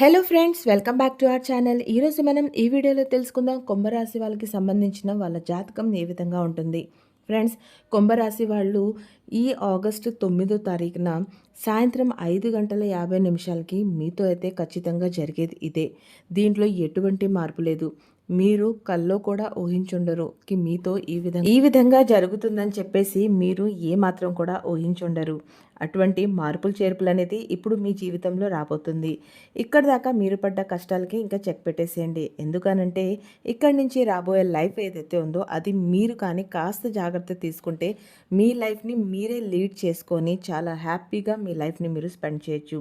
Hello friends welcome back to our channel ఈరోజు మనం ఈ వీడియోలో తెలుసుకుందాం కుంభరాశి వాళ్ళకి సంబంధించిన వాళ్ళ జాతకం ఏ విధంగా ఉంటుంది. ఫ్రెండ్స్ కుంభరాశి వాళ్ళు ఈ ఆగస్టు తొమ్మిదో తారీఖున సాయంత్రం ఐదు గంటల యాభై నిమిషాలకి మీతో అయితే ఖచ్చితంగా జరిగేది ఇదే. దీంట్లో ఎటువంటి మార్పు లేదు. మీరు కల్లో కూడా ఊహించుండరు కి మీతో ఈ విధంగా ఈ విధంగా జరుగుతుందని చెప్పేసి మీరు ఏ మాత్రం కూడా ఊహించుండరు. అటువంటి మార్పులు చేర్పులు అనేది ఇప్పుడు మీ జీవితంలో రాబోతుంది. ఇక్కడ దాకా మీరు పడ్డ కష్టాలకి ఇంకా చెక్ పెట్టేసేయండి. ఎందుకనంటే ఇక్కడి నుంచి రాబోయే లైఫ్ ఏదైతే ఉందో అది మీరు కానీ కాస్త జాగ్రత్త తీసుకుంటే మీ లైఫ్ని మీరే లీడ్ చేసుకొని చాలా హ్యాపీగా మీ లైఫ్ని మీరు స్పెండ్ చేయొచ్చు.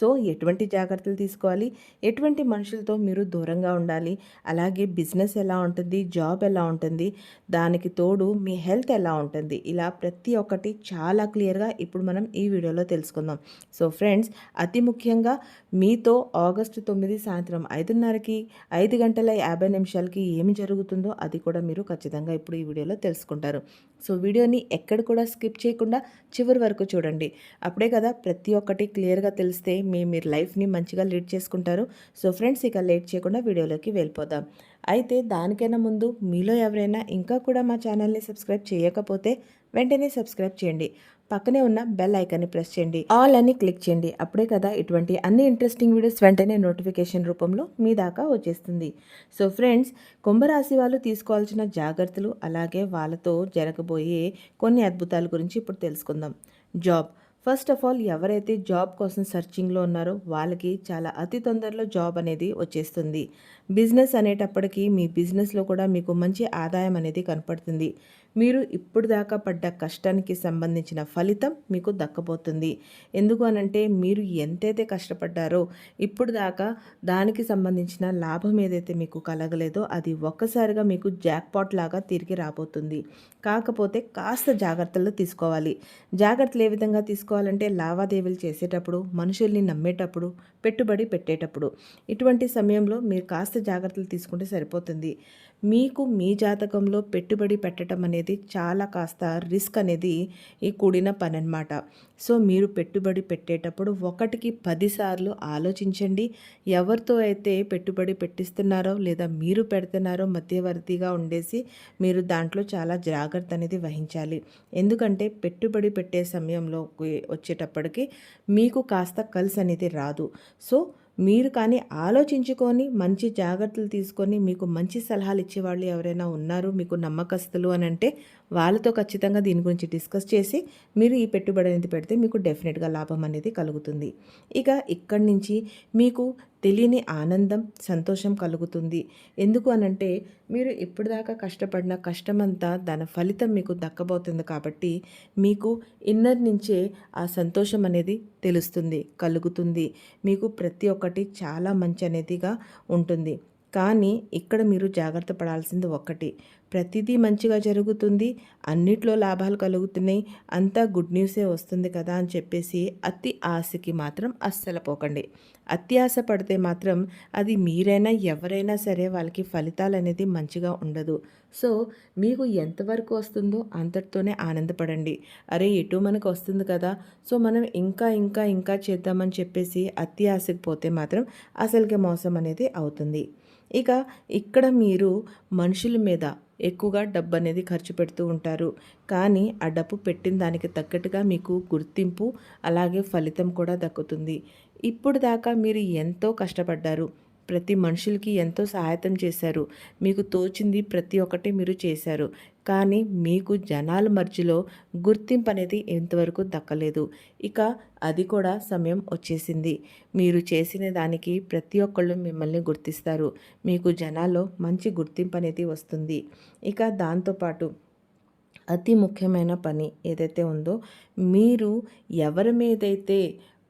సో ఎటువంటి జాగ్రత్తలు తీసుకోవాలి? ఎటువంటి మనుషులతో మీరు దూరంగా ఉండాలి? అలాగే బిజినెస్ ఎలా ఉంటుంది జాబ్ ఎలా ఉంటుంది దానికి తోడు మీ హెల్త్ ఎలా ఉంటుంది ఇలా ప్రతి ఒక్కటి చాలా క్లియర్గా ఇప్పుడు మనం ఈ వీడియోలో తెలుసుకుందాం. సో ఫ్రెండ్స్ అతి ముఖ్యంగా మీతో ఆగస్టు తొమ్మిది సాయంత్రం ఐదున్నరకి ఐదు గంటల యాభై నిమిషాలకి ఏమి జరుగుతుందో అది కూడా మీరు ఖచ్చితంగా ఇప్పుడు ఈ వీడియోలో తెలుసుకుంటారు. సో వీడియోని ఎక్కడ కూడా స్కిప్ చేయకుండా చివరి వరకు చూడండి. అప్పుడే కదా ప్రతి ఒక్కటి క్లియర్గా తెలిస్తే మీ మీరు లైఫ్ని మంచిగా లీడ్ చేసుకుంటారు. సో ఫ్రెండ్స్ ఇక లేట్ చేయకుండా వీడియోలోకి వెళ్ళిపోదాం. అయితే దానికైనా ముందు మీలో ఎవరైనా ఇంకా కూడా మా ఛానల్ని సబ్స్క్రైబ్ చేయకపోతే వెంటనే సబ్స్క్రైబ్ చేయండి. పక్కనే ఉన్న బెల్ ఐకాన్ని ప్రెస్ చేయండి. ఆల్ అని క్లిక్ చేయండి. అప్పుడే కదా ఇటువంటి అన్ని ఇంట్రెస్టింగ్ వీడియోస్ వెంటనే నోటిఫికేషన్ రూపంలో మీ దాకా వచ్చేస్తుంది. సో ఫ్రెండ్స్ కుంభరాశి వాళ్ళు తీసుకోవాల్సిన జాగ్రత్తలు అలాగే వాళ్ళతో జరగబోయే కొన్ని అద్భుతాల గురించి ఇప్పుడు తెలుసుకుందాం. జాబ్. ఫస్ట్ ఆఫ్ ఆల్ ఎవరైతే జాబ్ కోసం సర్చింగ్లో ఉన్నారో వాళ్ళకి చాలా అతి తొందరలో జాబ్ అనేది వచ్చేస్తుంది. బిజినెస్ అనేటప్పటికీ మీ బిజినెస్లో కూడా మీకు మంచి ఆదాయం అనేది కనపడుతుంది. మీరు ఇప్పుడు దాకా పడ్డ కష్టానికి సంబంధించిన ఫలితం మీకు దక్కబోతుంది ఎందుకు అనంటే మీరు ఎంతైతే కష్టపడ్డారో ఇప్పుడు దాకా దానికి సంబంధించిన లాభం ఏదైతే మీకు కలగలేదో అది ఒక్కసారిగా మీకు జాక్పాట్ లాగా తిరిగి రాబోతుంది. కాకపోతే కాస్త జాగ్రత్తలు తీసుకోవాలి. జాగ్రత్తలు ఏ విధంగా తీసుకోవాలంటే లావాదేవీలు చేసేటప్పుడు మనుషుల్ని నమ్మేటప్పుడు పెట్టుబడి పెట్టేటప్పుడు. ఇటువంటి సమయంలో మీరు కాస్త జాగ్రత్తలు తీసుకుంటే సరిపోతుంది. మీకు మీ జాతకంలో పెట్టుబడి పెట్టడం అనేది చాలా కాస్త రిస్క్ అనేది ఈ కూడిన పని అనమాట సో మీరు పెట్టుబడి పెట్టేటప్పుడు ఒకటికి పదిసార్లు ఆలోచించండి. ఎవరితో అయితే పెట్టుబడి పెట్టిస్తున్నారో లేదా మీరు పెడుతున్నారో మధ్యవర్తిగా ఉండేసి మీరు దాంట్లో చాలా జాగ్రత్త అనేది వహించాలి. ఎందుకంటే పెట్టుబడి పెట్టే సమయంలో వచ్చేటప్పటికి మీకు కాస్త కలిసి అనేది రాదు. సో మీరు కానీ ఆలోచించుకొని మంచి జాగ్రత్తలు తీసుకొని మీకు మంచి సలహాలు ఇచ్చేవాళ్ళు ఎవరైనా ఉన్నారు మీకు నమ్మకస్తులు అని అంటే వాళ్ళతో ఖచ్చితంగా దీని గురించి డిస్కస్ చేసి మీరు ఈ పెట్టుబడి అనేది పెడితే మీకు డెఫినెట్గా లాభం అనేది కలుగుతుంది. ఇక ఇక్కడి నుంచి మీకు తెలియని ఆనందం సంతోషం కలుగుతుంది. ఎందుకు అనంటే మీరు ఇప్పటిదాకా కష్టపడిన కష్టమంతా దాని ఫలితం మీకు దక్కబోతుంది కాబట్టి మీకు ఇన్నర్ నుంచే ఆ సంతోషం అనేది తెలుస్తుంది కలుగుతుంది. మీకు ప్రతి ఒక్కటి చాలా మంచి అనేదిగా ఉంటుంది. కానీ ఇక్కడ మీరు జాగ్రత్త పడాల్సింది ఒక్కటి. ప్రతిదీ మంచిగా జరుగుతుంది అన్నిట్లో లాభాలు కలుగుతున్నాయి అంతా గుడ్ న్యూసే వస్తుంది కదా అని చెప్పేసి అతి ఆశకి మాత్రం అస్సలు పోకండి. అతి ఆశ పడితే మాత్రం అది మీరైనా ఎవరైనా సరే వాళ్ళకి ఫలితాలు అనేది మంచిగా ఉండదు. సో మీకు ఎంతవరకు వస్తుందో అంతటితోనే ఆనందపడండి. అరే ఎటు మనకు వస్తుంది కదా సో మనం ఇంకా ఇంకా ఇంకా చేద్దామని చెప్పేసి అతి ఆశకి పోతే మాత్రం అసలుకి మోసం అనేది అవుతుంది. ఇక ఇక్కడ మీరు మనుషుల మీద ఎక్కువగా డబ్బు అనేది ఖర్చు పెడుతూ ఉంటారు. కానీ ఆ డబ్బు పెట్టిన దానికి తగ్గట్టుగా మీకు గుర్తింపు అలాగే ఫలితం కూడా దక్కుతుంది. ఇప్పుడు దాకా మీరు ఎంతో కష్టపడ్డారు. ప్రతి మనుషులకి ఎంతో సహాయతం చేశారు. మీకు తోచింది ప్రతి ఒక్కటి మీరు చేశారు. కానీ మీకు జనాల మధ్యలో గుర్తింపు అనేది ఎంతవరకు దక్కలేదు. ఇక అది కూడా సమయం వచ్చేసింది. మీరు చేసిన దానికి ప్రతి ఒక్కళ్ళు మిమ్మల్ని గుర్తిస్తారు. మీకు జనాల్లో మంచి గుర్తింపు అనేది వస్తుంది. ఇక దాంతోపాటు అతి ముఖ్యమైన పని ఏదైతే ఉందో మీరు ఎవరి మీదైతే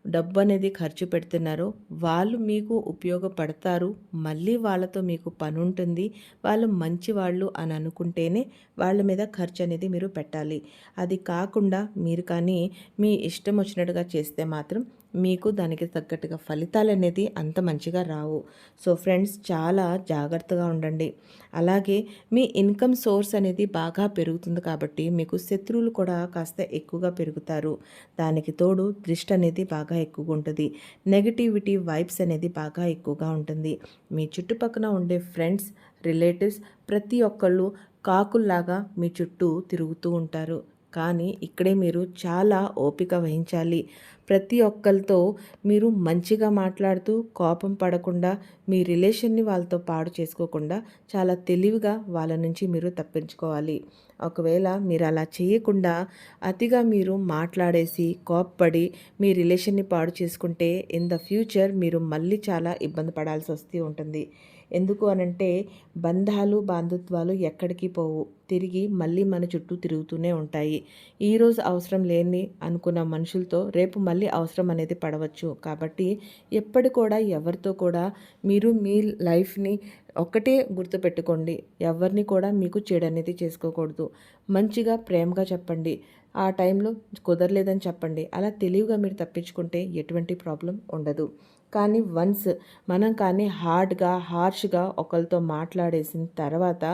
డబ్బు అనేది ఖర్చు పెడుతున్నారో వాళ్ళు మీకు ఉపయోగపడతారు మళ్ళీ వాళ్ళతో మీకు పని ఉంటుంది వాళ్ళు మంచి వాళ్ళు అని అనుకుంటేనే వాళ్ళ మీద ఖర్చు అనేది మీరు పెట్టాలి. అది కాకుండా మీరు కానీ మీ ఇష్టం వచ్చినట్టుగా చేస్తే మాత్రం మీకు దానికి తగ్గట్టుగా ఫలితాలు అనేది అంత మంచిగా రావు. సో ఫ్రెండ్స్ చాలా జాగ్రత్తగా ఉండండి. అలాగే మీ ఇన్కమ్ సోర్స్ అనేది బాగా పెరుగుతుంది కాబట్టి మీకు శత్రువులు కూడా కాస్త ఎక్కువగా పెరుగుతారు. దానికి తోడు దృష్టి అనేది బాగా ఎక్కువగా ఉంటుంది. నెగటివిటీ వైబ్స్ అనేది బాగా ఎక్కువగా ఉంటుంది. మీ చుట్టుపక్కల ఉండే ఫ్రెండ్స్ రిలేటివ్స్ ప్రతి ఒక్కళ్ళు కాకుల్లాగా మీ చుట్టూ తిరుగుతూ ఉంటారు. కానీ ఇక్కడే మీరు చాలా ఓపిక వహించాలి. ప్రతి ఒక్కరితో మీరు మంచిగా మాట్లాడుతూ కోపం పడకుండా మీ రిలేషన్ని వాళ్ళతో పాడు చేసుకోకుండా చాలా తెలివిగా వాళ్ళ నుంచి మీరు తప్పించుకోవాలి. ఒకవేళ మీరు అలా చేయకుండా అతిగా మీరు మాట్లాడేసి కోప్పడి మీ రిలేషన్ని పాడు చేసుకుంటే ఇన్ ద ఫ్యూచర్ మీరు మళ్ళీ చాలా ఇబ్బంది పడాల్సి వస్తూ ఉంటుంది. ఎందుకు అనంటే బంధాలు బాంధుత్వాలు ఎక్కడికి పోవు. తిరిగి మళ్ళీ మన చుట్టూ తిరుగుతూనే ఉంటాయి. ఈరోజు అవసరం లేని అనుకున్న మనుషులతో రేపు మళ్ళీ అవసరం అనేది పడవచ్చు. కాబట్టి ఎప్పటి కూడా ఎవరితో కూడా మీరు మీ లైఫ్ని ఒక్కటే గుర్తుపెట్టుకోండి ఎవరిని కూడా మీకు చెడనేది చేసుకోకూడదు. మంచిగా ప్రేమగా చెప్పండి. ఆ టైంలో కుదరలేదని చెప్పండి. అలా తెలివిగా మీరు తప్పించుకుంటే ఎటువంటి ప్రాబ్లం ఉండదు. కానీ వన్స్ మనం కానీ హార్డ్గా హార్ష్గా ఒకరితో మాట్లాడేసిన తర్వాత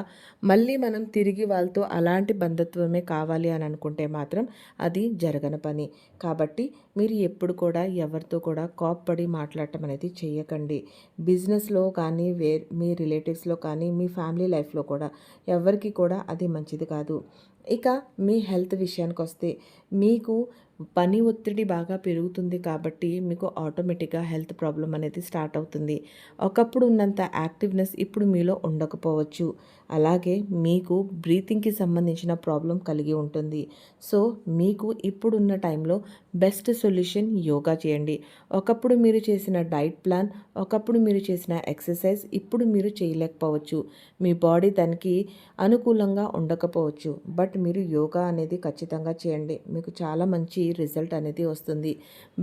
మళ్ళీ మనం తిరిగి వాళ్ళతో అలాంటి బంధుత్వమే కావాలి అని అనుకుంటే మాత్రం అది జరగని పని. కాబట్టి మీరు ఎప్పుడు కూడా ఎవరితో కూడా కోప్పడి మాట్లాడటం అనేది చేయకండి. బిజినెస్లో కానీ వే మీ రిలేటివ్స్లో కానీ మీ ఫ్యామిలీ లైఫ్లో కూడా ఎవరికి కూడా అది మంచిది కాదు. ఇక మీ హెల్త్ విషయానికి వస్తే మీకు పని ఒత్తిడి బాగా పెరుగుతుంది కాబట్టి మీకు ఆటోమేటిక్గా హెల్త్ ప్రాబ్లం అనేది స్టార్ట్ అవుతుంది. ఒకప్పుడు ఉన్నంత యాక్టివ్నెస్ ఇప్పుడు మీలో ఉండకపోవచ్చు. అలాగే మీకు బ్రీతింగ్కి సంబంధించిన ప్రాబ్లం కలిగి ఉంటుంది. సో మీకు ఇప్పుడున్న టైంలో బెస్ట్ సొల్యూషన్ యోగా చేయండి. ఒకప్పుడు మీరు చేసిన డైట్ ప్లాన్ ఒకప్పుడు మీరు చేసిన ఎక్సర్సైజ్ ఇప్పుడు మీరు చేయలేకపోవచ్చు. మీ బాడీ దానికి అనుకూలంగా ఉండకపోవచ్చు. బట్ మీరు యోగా అనేది ఖచ్చితంగా చేయండి. మీకు చాలా మంచి రిజల్ట్ అనేది వస్తుంది.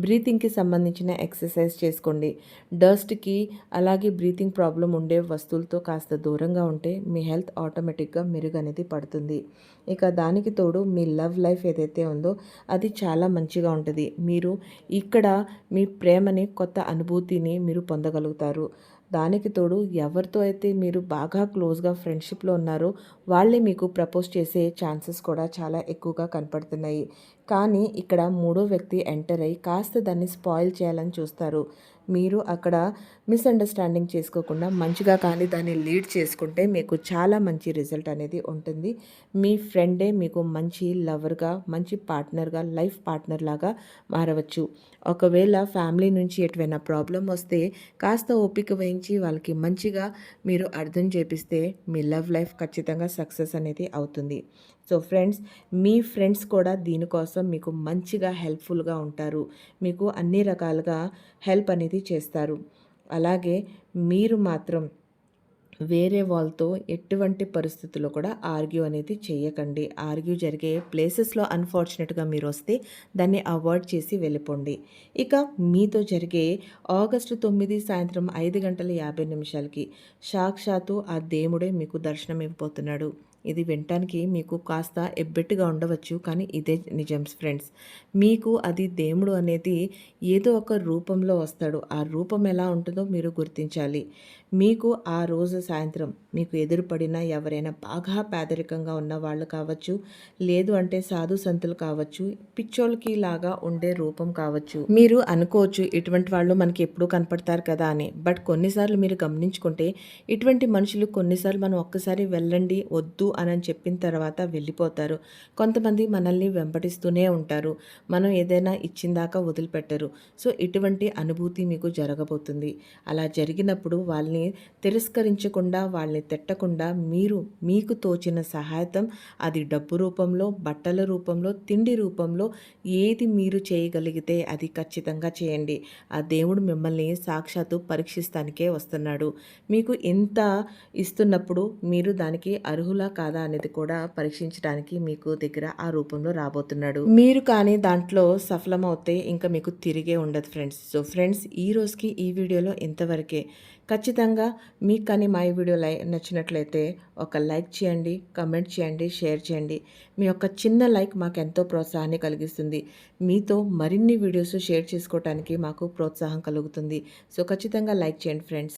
బ్రీతింగ్కి సంబంధించిన ఎక్సర్సైజ్ చేసుకోండి. డస్ట్కి అలాగే బ్రీతింగ్ ప్రాబ్లం ఉండే వస్తువులతో కాస్త దూరంగా ఉంటే మీ హెల్త్ ఆటోమేటిక్గా మెరుగు అనేది పడుతుంది. ఇక దానికి తోడు మీ లవ్ లైఫ్ ఏదైతే ఉందో అది చాలా మంచిగా ఉంటుంది. మీరు ఇక్కడ మీ ప్రేమని కొత్త అనుభూతిని మీరు పొందగలుగుతారు. దానికి తోడు ఎవరితో అయితే మీరు బాగా క్లోజ్గా ఫ్రెండ్షిప్లో ఉన్నారో వాళ్ళే మీకు ప్రపోజ్ చేసే ఛాన్సెస్ కూడా చాలా ఎక్కువగా కనపడుతున్నాయి. కానీ ఇక్కడ మూడో వ్యక్తి ఎంటర్ అయ్యి కాస్త దాన్ని స్పాయిల్ చేయాలని చూస్తారు. మీరు అక్కడ మిస్అండర్స్టాండింగ్ చేసుకోకుండా మంచిగా కానీ దాన్ని లీడ్ చేసుకుంటే మీకు చాలా మంచి రిజల్ట్ అనేది ఉంటుంది. మీ ఫ్రెండే మీకు మంచి లవర్గా మంచి పార్ట్నర్గా లైఫ్ పార్ట్నర్ లాగా మారవచ్చు. ఒకవేళ ఫ్యామిలీ నుంచి ఎటువైనా ప్రాబ్లం వస్తే కాస్త ఓపిక వహించి వాళ్ళకి మంచిగా మీరు అర్థం చేపిస్తే మీ లవ్ లైఫ్ ఖచ్చితంగా సక్సెస్ అనేది అవుతుంది. సో ఫ్రెండ్స్ మీ ఫ్రెండ్స్ కూడా దీనికోసం మీకు మంచిగా హెల్ప్ఫుల్గా ఉంటారు. మీకు అన్ని రకాలుగా హెల్ప్ అనేది చేస్తారు. అలాగే మీరు మాత్రం వేరే వాళ్ళతో ఎటువంటి పరిస్థితుల్లో కూడా ఆర్గ్యూ అనేది చేయకండి. ఆర్గ్యూ జరిగే ప్లేసెస్లో అన్ఫార్చునేట్గా మీరు వస్తే దాన్ని అవాయిడ్ చేసి వెళ్ళిపోండి. ఇక మీతో జరిగే ఆగస్టు తొమ్మిది సాయంత్రం ఐదు గంటల యాభై నిమిషాలకి సాక్షాత్తు ఆ దేవుడే మీకు దర్శనం ఇవ్వబోతున్నాడు ఇది వినటానికి మీకు కాస్త ఎబ్బెట్టుగా ఉండవచ్చు కానీ ఇదే నిజం ఫ్రెండ్స్. మీకు అది దేవుడు అనేది ఏదో ఒక రూపంలో వస్తాడు. ఆ రూపం ఎలా ఉంటుందో మీరు గుర్తించాలి. మీకు ఆ రోజు సాయంత్రం మీకు ఎదురుపడిన ఎవరైనా బాగా పేదరికంగా ఉన్న వాళ్ళు కావచ్చు లేదు అంటే సాధు సంతులు కావచ్చు పిచ్చోళ్ళకి లాగా ఉండే రూపం కావచ్చు. మీరు అనుకోవచ్చు ఇటువంటి వాళ్ళు మనకి ఎప్పుడూ కనపడతారు కదా అని. బట్ కొన్నిసార్లు మీరు గమనించుకుంటే ఇటువంటి మనుషులు కొన్నిసార్లు మనం ఒక్కసారి వెళ్ళండి వద్దు అని చెప్పిన తర్వాత వెళ్ళిపోతారు. కొంతమంది మనల్ని వెంబడిస్తూనే ఉంటారు. మనం ఏదైనా ఇచ్చిన దాకా వదిలిపెట్టరు. సో ఇటువంటి అనుభూతి మీకు జరగబోతుంది. అలా జరిగినప్పుడు వాళ్ళని వాళ్ళని తిరస్కరించకుండా వాళ్ళని తిట్టకుండా మీరు మీకు తోచిన సహాయతం అది డబ్బు రూపంలో బట్టల రూపంలో తిండి రూపంలో ఏది మీరు చేయగలిగితే అది ఖచ్చితంగా చేయండి. ఆ దేవుడు మిమ్మల్ని సాక్షాత్తు పరీక్షిస్తానికే వస్తున్నాడు. మీకు ఎంత ఇస్తున్నప్పుడు మీరు దానికి అర్హులా కాదా అనేది కూడా పరీక్షించడానికి మీకు దగ్గర ఆ రూపంలో రాబోతున్నాడు. మీరు కానీ దాంట్లో సఫలమవుతే ఇంకా మీకు తిరిగే ఉండదు ఫ్రెండ్స్. సో ఫ్రెండ్స్ ఈ రోజుకి ఈ వీడియోలో ఇంతవరకే. ఖచ్చితంగా మీకు కానీ మా ఈ వీడియో లై నచ్చినట్లయితే ఒక లైక్ చేయండి కమెంట్ చేయండి షేర్ చేయండి. మీ యొక్క చిన్న లైక్ మాకు ఎంతో ప్రోత్సాహాన్ని కలిగిస్తుంది. మీతో మరిన్ని వీడియోస్ షేర్ చేసుకోవడానికి మాకు ప్రోత్సాహం కలుగుతుంది. సో ఖచ్చితంగా లైక్ చేయండి ఫ్రెండ్స్.